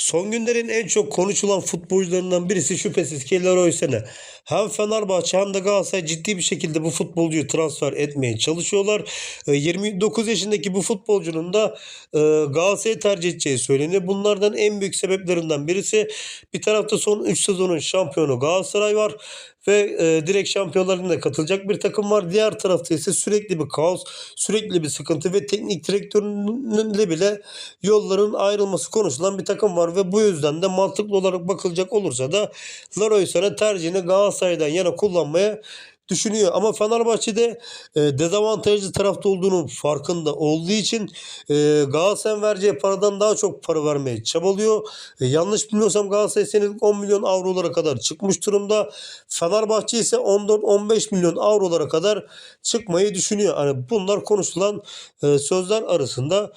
Son günlerin en çok konuşulan futbolcularından birisi şüphesiz ki Leroy Sané. Hem Fenerbahçe hem de Galatasaray ciddi bir şekilde bu futbolcuyu transfer etmeye çalışıyorlar. E, 29 yaşındaki bu futbolcunun da e, Galatasaray'ı tercih edeceği söyleniyor. Bunlardan en büyük sebeplerinden birisi bir tarafta son 3 sezonun şampiyonu Galatasaray var ve e, direkt şampiyonlarına katılacak bir takım var. Diğer tarafta ise sürekli bir kaos, sürekli bir sıkıntı ve teknik direktörünle bile yolların ayrılması konuşulan bir takım var ve bu yüzden de mantıklı olarak bakılacak olursa da Leroy Sané tercihini Galatasaray'dan yana kullanmaya düşünüyor. Ama Fenerbahçe'de e, dezavantajlı tarafta olduğunu farkında olduğu için e, Galatasaray'ın vereceği paradan daha çok para vermeye çabalıyor. E, yanlış bilmiyorsam Galatasaray senelik 10 milyon avrolara kadar çıkmış durumda. Fenerbahçe ise 14-15 milyon avrolara kadar çıkmayı düşünüyor. Hani bunlar konuşulan e, sözler arasında.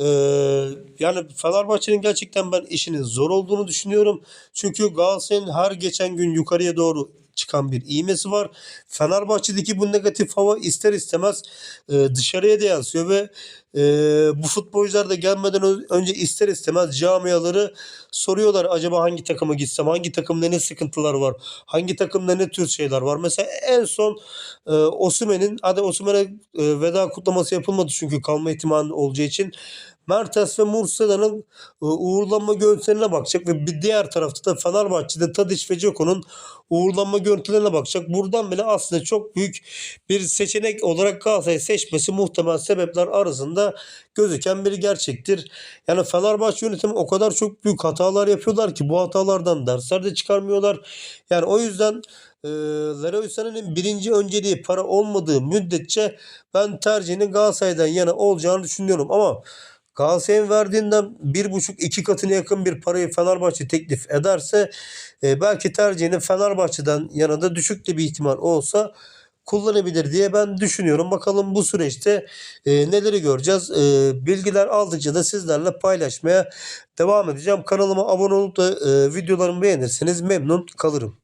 Ee, yani Fenerbahçe'nin gerçekten ben işinin zor olduğunu düşünüyorum. Çünkü Galatasaray'ın her geçen gün yukarıya doğru çıkan bir iğmesi var. Fenerbahçe'deki bu negatif hava ister istemez e, dışarıya da yansıyor ve e, bu futbolcular da gelmeden önce ister istemez camiaları soruyorlar acaba hangi takıma gitsem, hangi takımda ne sıkıntılar var, hangi takımda ne tür şeyler var. Mesela en son e, Osimhen'in, hadi Osimhen'e e, veda kutlaması yapılmadı çünkü kalma ihtimali olacağı için. Mertens ve Mursala'nın e, uğurlanma görüntülerine bakacak ve bir diğer tarafta da Fenerbahçe'de Tadiç ve Ceko'nun uğurlanma görüntülerine bakacak. Buradan bile aslında çok büyük bir seçenek olarak Galatasaray seçmesi muhtemel sebepler arasında gözüken bir gerçektir. Yani Fenerbahçe yönetimi o kadar çok büyük hatalar yapıyorlar ki bu hatalardan dersler de çıkarmıyorlar. Yani o yüzden e, Leroy birinci önceliği para olmadığı müddetçe ben tercihinin Galatasaray'dan yana olacağını düşünüyorum ama Galatasaray'ın verdiğinden bir buçuk iki katına yakın bir parayı Fenerbahçe teklif ederse e, belki tercihini Fenerbahçe'den yana da düşük de bir ihtimal olsa kullanabilir diye ben düşünüyorum. Bakalım bu süreçte e, neleri göreceğiz. E, bilgiler aldıkça da sizlerle paylaşmaya devam edeceğim. Kanalıma abone olup da e, videolarımı beğenirseniz memnun kalırım.